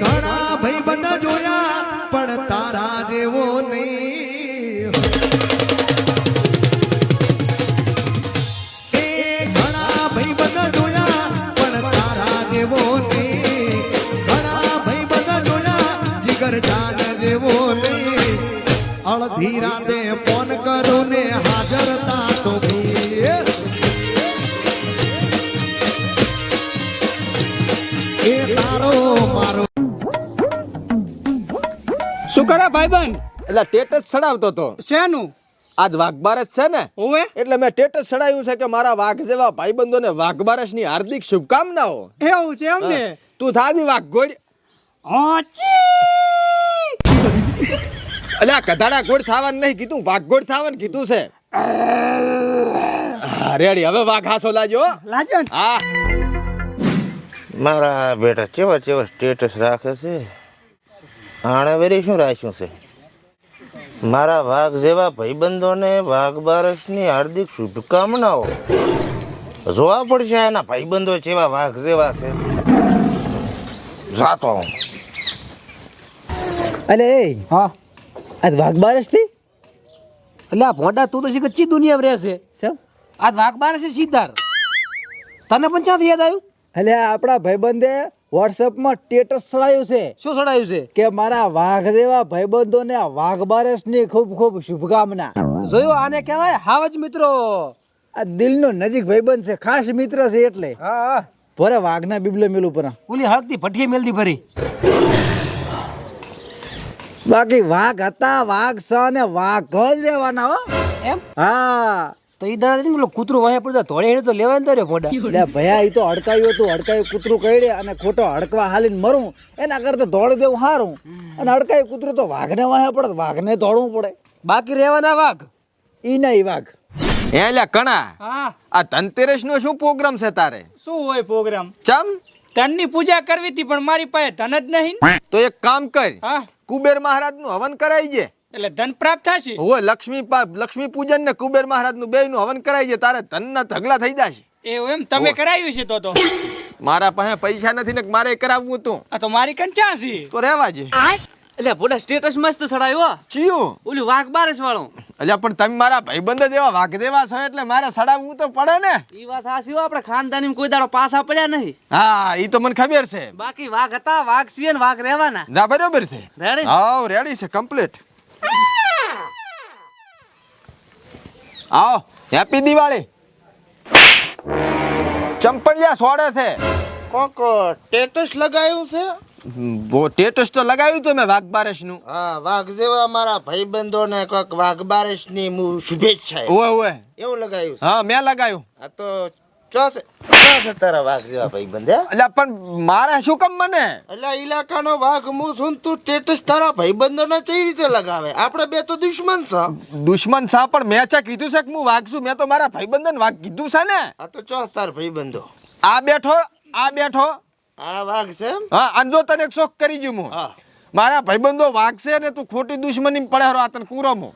ઘણા ભાઈબંધ ભાઈબંધ. એટલે ટેટસ ચડાવતો તો. શેનું? આજ વાઘબારસ છે ને? ઓવે એટલે મેં ટેટસ ચડાવ્યું છે કે મારા વાઘ જેવા ભાઈબંધોને વાઘબારસની હાર્દિક શુભકામનાઓ. એવું છે એમ ને? તું થાદી વાઘ ગોળ. આ કધાડા ગોળ થવાનું નહીં કીધું વાઘ ગોળ થવાનું કીધું છે. રેડી. હવે વાઘ હાસો લાજો લાજો હા. મારા બેટા કેવા કેવા સ્ટેટસ રાખે છે? આણે વેરી શું રાખ્યું છે? મારા વાઘ જેવા ભાઈબંધોને વાઘ બારસની હાર્દિક શુભકામનાઓ. જોવા પડશે એના ભાઈબંધો જેવા વાઘ જેવા છે. જાતો હું અલે એ હા. આજ વાઘ બારસથી એટલે આ ભોંડા તું તો શીખ ચી દુનિયા રહેશે શું? આ વાઘ બારસ છે સીધાર. તને પણ ક્યાંથી યાદ આવ્યું? એટલે આ આપણા ભાઈબંધે વોટ્સઅપમાં સ્ટેટસ ચડાયું છે. શું ચડાયું છે? કે મારા વાઘ જેવા ભાઈબંધોને વાઘ બારસની ખૂબ ખૂબ શુભકામના. જોયું આને કહેવાય હાવજ મિત્રો. આ દિલનો નજીક ભાઈબંધ છે ખાસ મિત્ર છે એટલે. હા ભરે વાઘના બીબલે મેલું પર. ઓલી હળકતી ભઠ્ઠીએ મેલતી ભરી બાકી વાઘ હતા વાઘ સ ને વાઘ જ રહેવાના હો. એમ? હા. તો એ દાડા પેલો કૂતરું વાહે પડતા ધોળે હેડે તો લેવાય ને તો એટલે ભયા એ તો અડકાયું હતું અડકાયું કૂતરું કઈડે અને ખોટો અડકવા હાલીને મરું. એના કરતા દોડી દેવું સારું અને અડકાયું કૂતરું તો વાઘને વાહે પડે વાઘને ધોળવું પડે. બાકી રહેવાના વાઘ. ઈ નહીં વાઘ. હે લ્યા કણા આ ધનતેરસ નો શું પ્રોગ્રામ છે તારે? શું હોય પ્રોગ્રામ? ચમ? ધનની પૂજા કરવી હતી પણ મારી પાસે ધન જ નહીં. તો એક કામ કર હા. કુબેર મહારાજનું હવન કરાઈ જે. એટલે ધન પ્રાપ્ત થશે? હોય લક્ષ્મી લક્ષ્મી પૂજન ને કુબેર મહારાજનું બે નું હવન કરાઈ છે તારે ધન ના ઢગલા થઈ જશે. એવું એમ? તમે કરાવ્યું છે તો તો? મારા પાસે પૈસા નથી ને મારે કરાવવું હતું. આ તો મારી કંચા છે? તો રહેવા જે એટલે ભોંડા સ્ટેટસ મસ્ત સડાયો ચિયું? ઓલી વાઘ બારસ વાળો. અલ્યા પણ તમે મારા ભાઈબંધ જેવા વાઘ દેવા છો એટલે મારે સડાવવું તો પડે ને. ઈ વાત હાસી હો. આપણે ખાનદાની કોઈ દાડો પાસા પડ્યા નહીં. હા ઈ તો મને ખબર છે. બાકી વાઘ હતા વાઘ છીએ ને વાઘ રહેવાના. ના બરોબર છે. રેડી આવ રેડી છે કમ્પ્લીટ આવો હેપી દિવાળી. ચંપલિયા સોડે છે. કોક ટેટસ લગાવ્યું છે? વો ટેટસ તો લગાવ્યું તો મેં વાઘ બારસનું હા વાઘ જેવા મારા ભાઈબંધોને કોક વાઘ મુ- શુભેચ્છા ઓય ઓય. એવું લગાવ્યું હા મેં લગાવ્યું આ તો ચો છે તારા વાઘ જેવા ભાઈબંધ એટલે પણ મારે શું કામ મને? એટલે ઇલાકાનો વાઘ હું છું ને તું સ્ટેટસ તારા ભાઈબંધોને કઈ રીતે લગાવે. આપણે બે તો દુશ્મન છે. દુશ્મન સા પણ મેં ચા કીધું છે કે હું વાઘ છું? મેં તો મારા ભાઈબંધન વાઘ કીધું છે ને. આ તો ચોસ તાર ભાઈબંધો. આ બેઠો આ બેઠો. આ વાઘ છે હા આંધો તને એક શોખ કરી ગયું હું. હા. મારા ભાઈબંધો વાઘ છે ને તું ખોટી દુશ્મની પડે હારો આ તને કૂરો મો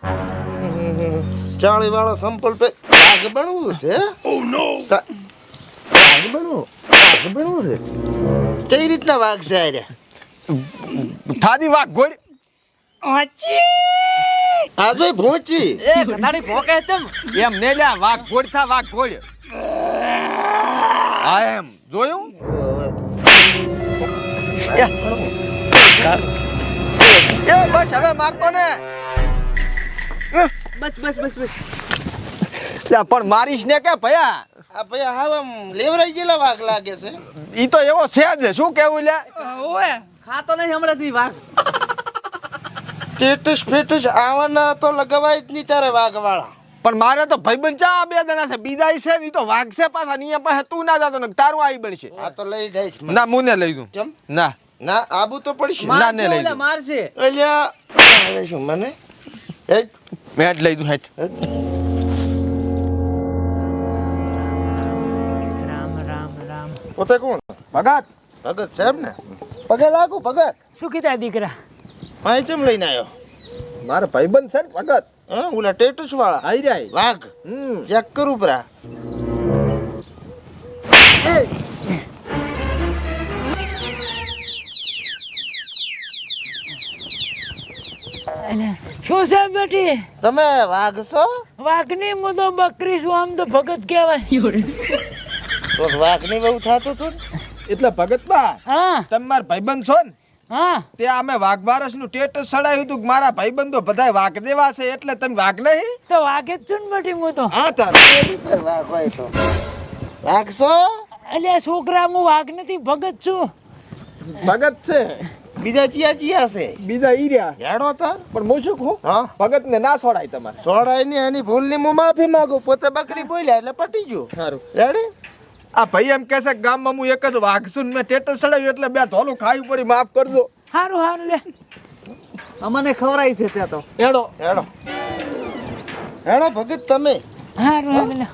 ચાળી વાળો સંપલ પે વાઘ બનવું છે? ઓ નો વાઘ બનવું વાઘ બનવું છે કઈ રીતના વાઘ છે આ રહ્યા? થાદી વાઘ ગોળ આ જોઈ ભોંચી એ કથાડી ભોકે તમ એમ ને લ્યા વાઘ ગોળ થા વાઘ ગોળ આ એમ જોયું એ બસ હવે મારતો ને બસ બસ બસ બસ પણ મારીશ ને કે ભયા આ ભાઈ હાવ આમ લેવરાઈ ગયેલા વાઘ લાગે છે. ઈ તો એવો છે જ શું કેવું લ્યા? ઓએ ખાતો નહીં હમણાંથી વાઘ. સ્ટેટસ ફેટસ આવાના તો લગાવાય જ નહીં તારે વાઘવાળા. પણ મારે તો ભાઈબંધ ચા બે દણા છે બીજા છે ને તો વાઘ છે પાછા નહીં પાસે તું ના જાતો ને તારું આવી બનશે. આ તો લઈ જઈશ મને. ના મુને લઈ દઉં. કેમ? ના. ના આબુ તો પડશે. ના, ને લઈ મારશે જાઓ. મારશે. અલ્યા શું મને. એ મેં લઈ દઉં હેઠ. પોતે કોણ? ભગત? ભગત છે એમ ને? પગે લાગુ ભગત. શું કીધા દીકરા? અહીં ચમ લઈને આવ્યો મારા ભાઈબંધ છે ને ભગત. હા ઓલા ટેટસ વાળા. આઈ જાય વાઘ. હમ. ચેક કરું પરા શું છે બેટી? તમે વાઘ છો? વાઘની તો બકરી છું આમ તો ભગત કહેવાય? તો વાઘની બહુ થતું હતું ને? એટલે ભગતબા હા. તમે મારા ભાઈબંધ છો ને? હા. તે અમે વાઘબારસનું ટેટસ ચડાવ્યું હતું કે મારા ભાઈબંધો બધા વાઘ દેવા છે એટલે તમે વાઘ નહીં? તો વાઘે જ છું ને બેટી હું તો. હા તાર. વાઘ હોય છો? વાઘ છો અલ્યા છોકરા હું વાઘ નથી ભગત છું. ભગત છે. બીજા ચિયા ચિયા છે? બીજા ઈર્યા હેડો તાર પણ હું શું કહું? હા. ભગત ને ના છોડાય તમારે. છોડાય ને એની ભૂલની હું માફી માંગુ. પોતે બકરી બોલ્યા એટલે પટી ગયું. સારું રેડી આ ભાઈ એમ કહેશે કે ગામમાં હું એક જ વાઘ છું ને મેં ટેટસ ચડાવ્યું એટલે બે ધોલું ખાવી પડી માફ કરજો. સારું સારું લે. અમને ખવરાય છે ત્યાં તો. હેડો. હેડો. હેડો ભગત તમે. સારું સારું લે.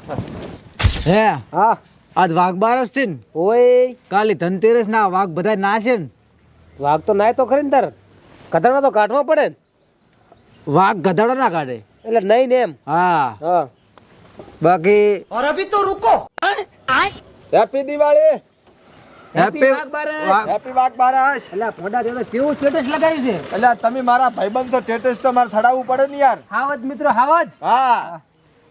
હે હા. આજ વાઘ બારસ છે ને? ઓય. કાલે ધનતેરસ ના વાઘ બધા છે ને? વાઘ તો નાય તો ખરી ને તાર. કતરમાં તો કાઢવો પડે ને. વાઘ ગધાડો ના કાઢે. એટલે નહીં ને એમ. હા. હા. બાકી હેપી તો રૂકો. વાઘ બારસ. દિવાળી હેપી વાઘ બારસ એટલે ફોડા તેડો કેવું સ્ટેટસ લગાવ્યું છે? એટલે તમે મારા ભાઈબંધ તો સ્ટેટસ તો મારે ચડાવવું પડે ને યાર. હાવજ મિત્રો હાવજ. હા.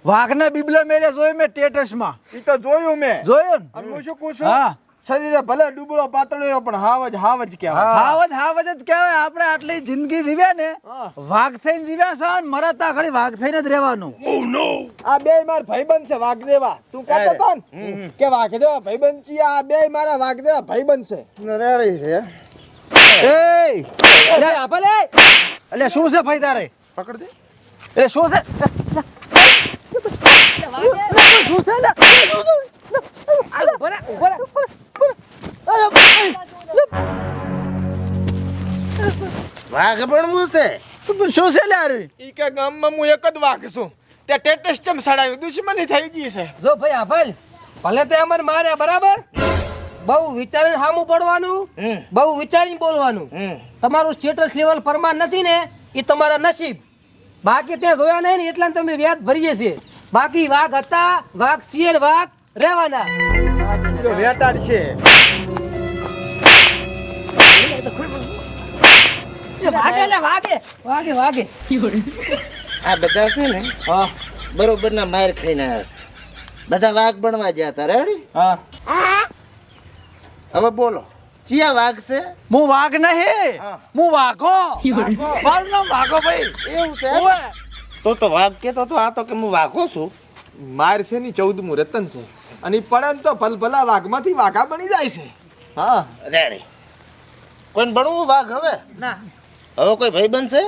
વાઘના બિબલે મેરે જોયું મેં ટેટસમાં. ઈ તો જોયું મેં. જોયું ને? હું શું કહું છું હા. શરીરે ભલે ડૂબળો પાતળો પણ હાવ જ હાવ જ કહેવાય. હાવ જ હાવ જ કહેવાય. આપણે આટલી જિંદગી જીવ્યા ને વાઘ થઈને જીવ્યા છે અને મરતા ખાલી વાઘ થઈને જ રહેવાનું. આ બે મારા ભાઈબંધ છે વાઘદેવા તું કહેતો તો ને કે વાઘદેવા ભાઈબંધ છીએ આ બે મારા વાઘદેવા ભાઈબંધ છે. રેડી છે. એ એટલે આપે એટલે શું છે ભાઈ તારે? પકડ દે. એ શું છે? શું છે? ઊભો ઊભો વાઘ ભણવું છે? શું છે લે? ઈ કે ગામમાં હું એક જ વાઘ છું. તે ટેટસ ચમ સડાયું દુશ્મની થઈ ગઈ છે. જો ભાઈ આફલ ભલે તે અમર માર્યા બરાબર? બહુ વિચારીને સામું પડવાનું બહુ વિચારીને બોલવાનું. તમારું સ્ટેટસ લેવલ પરમાન નથી ને એ તમારા નસીબ. બાકી ત્યાં જોયા નહીં ને એટલા તમે વ્યાજ ભરીએ છીએ. બાકી વાઘ હતા વાઘ છીએ વાઘ રહેવાના. વેટાડ છે. આ બધા છે ને બરોબર ના માર ખાઈને આવ્યા છે. બધા વાઘ બનવા ગયા હતા રેડી? હવે બોલો ચિયા વાઘ છે? હું વાઘ નહીં હા. હું વાઘો. મારું નામ વાઘો ભાઈ. એવું છે? તો તો વાઘ કેતો તો આ તો કે હું વાઘો છું. માર છે ની ચૌદમું રતન છે. અને પડે તો ભલભલા વાઘમાંથી વાઘા બની જાય છે. હા. રેડી. કોઈને ભણવું વાઘ હવે. ના. હવે કોઈ ભાઈ બનશે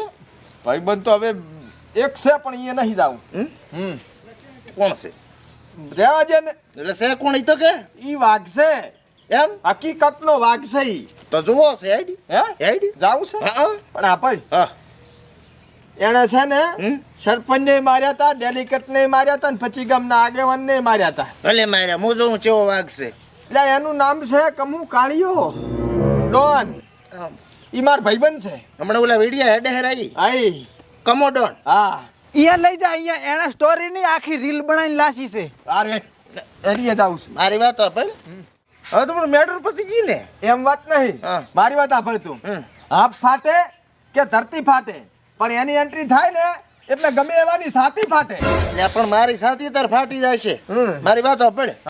ભાઈબંધ તો હવે એક છે પણ એ નહીં જાવું હમ? હમ. કોણ છે? રહેવા દે ને. એટલે છે કોણ ઈ તો કે? ઈ વાઘ છે. એમ? હકીકતનો વાઘ છે ઈ. તો જુઓ છે આઈડી હે? આઈડી જાવું છે. પણ આ ભાઈ હા. એણે છે ને? સરપંચ ને માર્યા હતા ડેલિકેટ ને માર્યા હતા ને પછી ગામના આગેવાન ને માર્યા હતા ભલે માર્યા હું જોઉં ચેવો વાઘ છે. એટલે એનું નામ છે કમુ કાળિયો. ડોન. ઈ માર ભાઈબંધ છે. હમણાં ઓલા વેડિયા હેડે હેરાઈ આઈ. કમોડોન. હા. ઈયા લઈ જા અહીંયા એના સ્ટોરી ની આખી રીલ બનાવીને લાસી છે. અરે એડીએ જાઉં છું. મારી વાત આપણ હવે તો પણ મેટર પતી ગઈ ને? એમ વાત નહીં. હા. મારી વાત સાંભળ તું. હમ. હાફ ફાટે કે ધરતી ફાટે? પણ એની એન્ટ્રી થાય ને એટલે ગમે એવાની સાથી ફાટે. એટલે પણ મારી સાથી તાર ફાટી જાય છે હમ. મારી વાત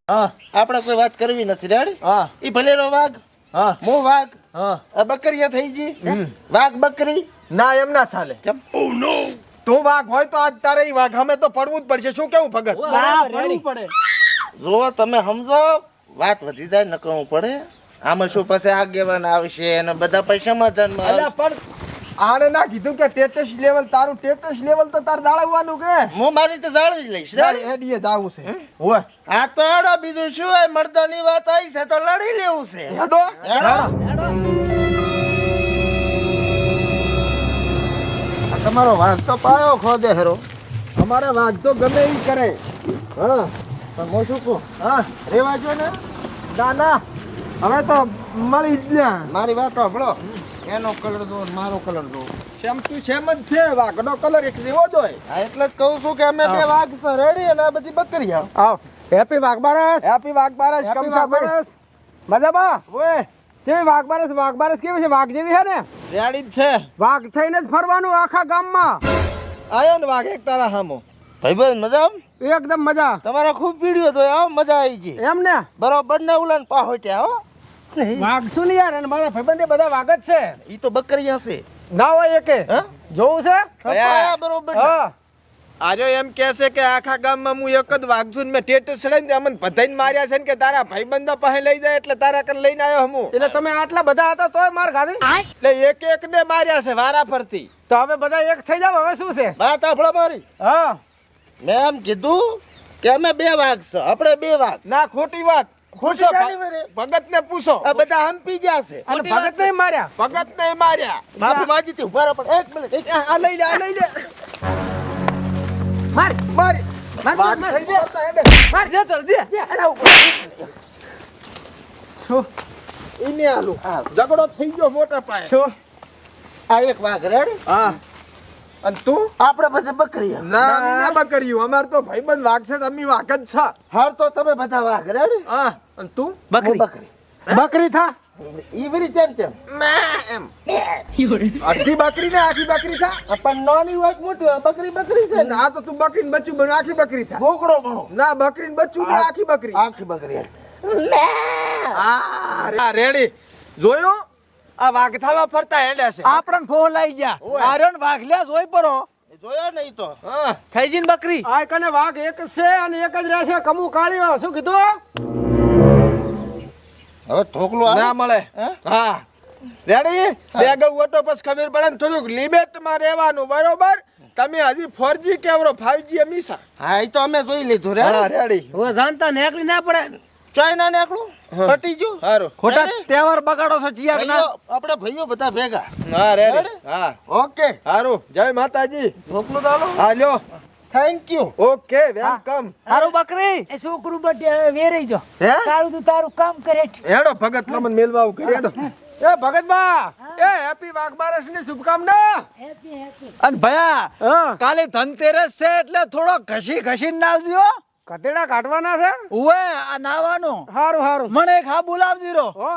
હા. આપણે કોઈ વાત કરવી નથી રેડી? હા. એ ભલેરો વાઘ હા. મો વાઘ હા. બકરીયા થઈ ગઈ? વાઘ બકરી? ના એમ ના ચાલે. કેમ તું વાઘ હોય તો આજ તારે વાઘ અમે તો પડવું જ પડશે. શું કેવું ભગત પડવું પડે. જો તમે સમજો વાત વધી જાય નકવું પડે. આમાં શું પછી આગેવાન આવશે અને બધા પૈસા સમાધાનમાં અલ્યા પણ આને ના કીધું કે ટેટસ લેવલ તારું ટેટસ લેવલ તો તાર દાળવવાનું કે? હું મારી રીતે જાળવી લઈશ? એડીએ જાવું છે. હોય. આ તો એડો બીજું શું હોય? મર્દાની વાત આવી છે તો લડી લેવું છે. એડો એડો તમારો વાઘ તો પાયો ખોદે હેરો. અમારે વાઘ તો ગમે ઈ કરે. હા. પણ હું શું કહું? હા રેવા જો ને. ના ના. હવે તો મળી જ મારી વાત સાંભળો. એનો કલર દો ને મારો કલર દો સેમ તું સેમ જ છે વાઘનો કલર એક જેવો જ હોય. હા એટલે જ કહું છું કે અમે બે વાઘ સરેડી અને આ બધી બકરી આવ હેપી વાઘ બારસ. હેપી વાઘ બારસ કમસા બારસ. મજામાં? ઓય. છે વાઘ બારસ? વાઘ બારસ કેવી છે? વાઘ જેવી છે ને? રેડી જ છે. વાઘ થઈને જ ફરવાનું આખા ગામમાં. આયો ને વાઘ એક તારા હામો. ભાઈબંધ મજા એકદમ મજા. તમારે ખૂબ પીડ્યો તો આવો મજા આવી ગઈ. એમ ને? બરોબર ને ઉલન પાહોટ્યા હો. વાઘ શું ને યાર અને મારા ભાઈબંધે બધા વાગત છે. ઈ તો બકરી હશે. ના હોય એકે. હા? જોવું છે? બરોબર. આજો એમ કે છે કે આખા ગામમાં હું એક જ છું ને મેં ટેટ ચડાવીને અમને બધાને માર્યા છે ને કે તારા ભાઈબંધો પાસે લઈ જાય એટલે તારા કન લઈને આવ્યો હું. એટલે તમે આટલા બધા હતા તોય માર ખાધી? એટલે એક એક ને માર્યા છે વારા ફરતી. તો હવે બધા એક થઈ જાવ હવે શું છે? વાત આપણો મારી. હા. મેં એમ કીધું કે અમે બે વાઘ છે આપણે બે વાઘ ના ખોટી વાત. પૂછો ચાલી ભગત ને પૂછો. આ બધા હંપી ગયા છે. અને ભગત ને માર્યા. ભગત ને માર્યા. બાપુ. માંગી હતી ઊભા રહો પણ એક મિનિટ એક આ લઈ લે આ લઈ લે. માર. માર. માર માર માર. દે તર દે ઈને આલું ઝઘડો થઈ ગયો મોટા પાયે. શું આ એક વાઘ રેડ. હા. અને તું? આપણે પછી બકરી ના અમે ના. બકર્યું અમાર તો ભાઈબંધ વાઘ છે તમે વાઘ જ છે. હાર તો તમે બધા વાઘ રેડી? હા અને તું? બકરી. બકરી. બકરી થા? ઈ વરી ચેમ ચેમ? એમ. અડધી બકરી ને આખી બકરી થા? પણ નાની હોય મોટી હોય? બકરી બકરી છે ના? તો તું બકરી ને બચ્ચું બન આખી બકરી થા. ના બકરી ને બચ્ચું ને આખી બકરી. આખી બકરી. આ રેડી. જોયું? આ વાઘ થાવા ફરતા હેડે છે. આપણને ફોન લઈ ગયા. આરણ વાઘલ્યા જોઈ પરો. જોયો નહીં તો. હા થઈ જઈને બકરી? આ કને વાઘ એક જ છે અને એક જ રહેશે કમુ કાળીઓ. શું કીધું? હવે ઠોકલું ના મળે. હા? રેડી બે ગૌ ઓટો પછી ખબર પડે ને થોડુંક લિમિટમાં રહેવાનું બરોબર? તમે હજી ફોરજી કેવરો ફાઈવજી મીસા હા એ તો અમે જોઈ લીધું રે રેડી હવે જાણતા નેકળી ના પડે. ચાઇના ને એકલું ફટી ગયું? સારું ખોટા તહેવાર બગાડો છો ચિયાક ના. આપણે ભાઈઓ બધા ભેગા. હા રેડી. રેડી? હા. ઓકે. સારું જય માતાજી. ઠોકલું દાલો? હા લ્યો. Thank you okay welcome. હારું બકરી. એ છોકરું બડે વેરાઈ જો. હે? તારું તું તારું કામ કરે હેડો ભગત નમન મેલવા આવું કરી હેડો. એ ભગત બા એ હેપી વાઘ બારસની શુભકામના. Happy happy. અને ભયા હા. કાલે ધનતેરસ છે એટલે થોડો ઘસી ઘસી નાવજો. કતેડા કાઢવાના છે? ઉવે આ નાવાનું. હારું હારું. મને એક હા બોલાવજી રો હો.